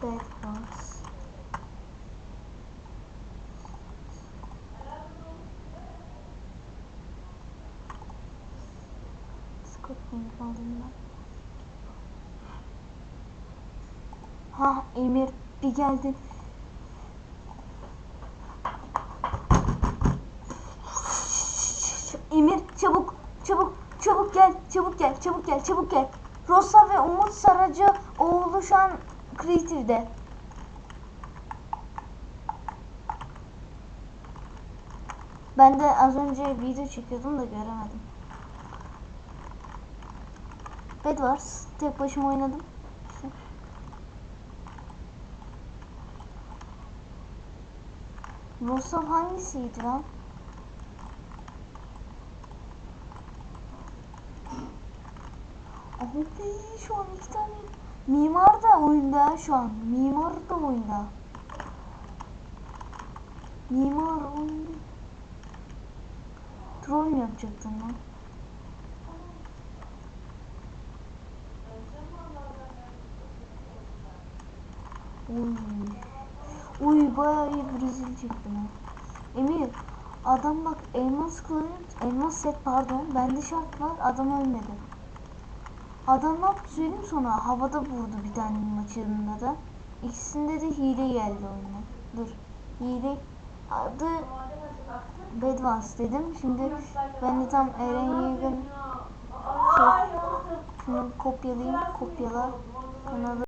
Wars. Scorpion aldım ben. Ha Emir bir geldin. Emir çabuk çabuk çabuk gel çabuk gel çabuk gel çabuk gel. Rosa ve Umut Saracı oğlu şu an Creative'de. Ben de az önce video çekiyordum da göremedim. Bed Wars tek başıma oynadım. İşte. Rosa hangisiydi lan? Abi şu an iki tane mimar da oyunda şu an. Mimar da oyunda. Mimar oyunda. Troll mü yapacaktın lan? Uy. Uy bayağı iyi bir rezil çıktım ha. Emir adam bak elmas kılıç, elmas set pardon bende şart var adam ölmedi. Adam ne yaptı söyleyeyim sonra havada vurdu bir tane maçında da. İkisinde de hile geldi oyuna. Dur. Hile adı Bedwars dedim. Şimdi ben de tam Eren Yeğen şey, şunu kopyalayayım. Kopyala. Kanalı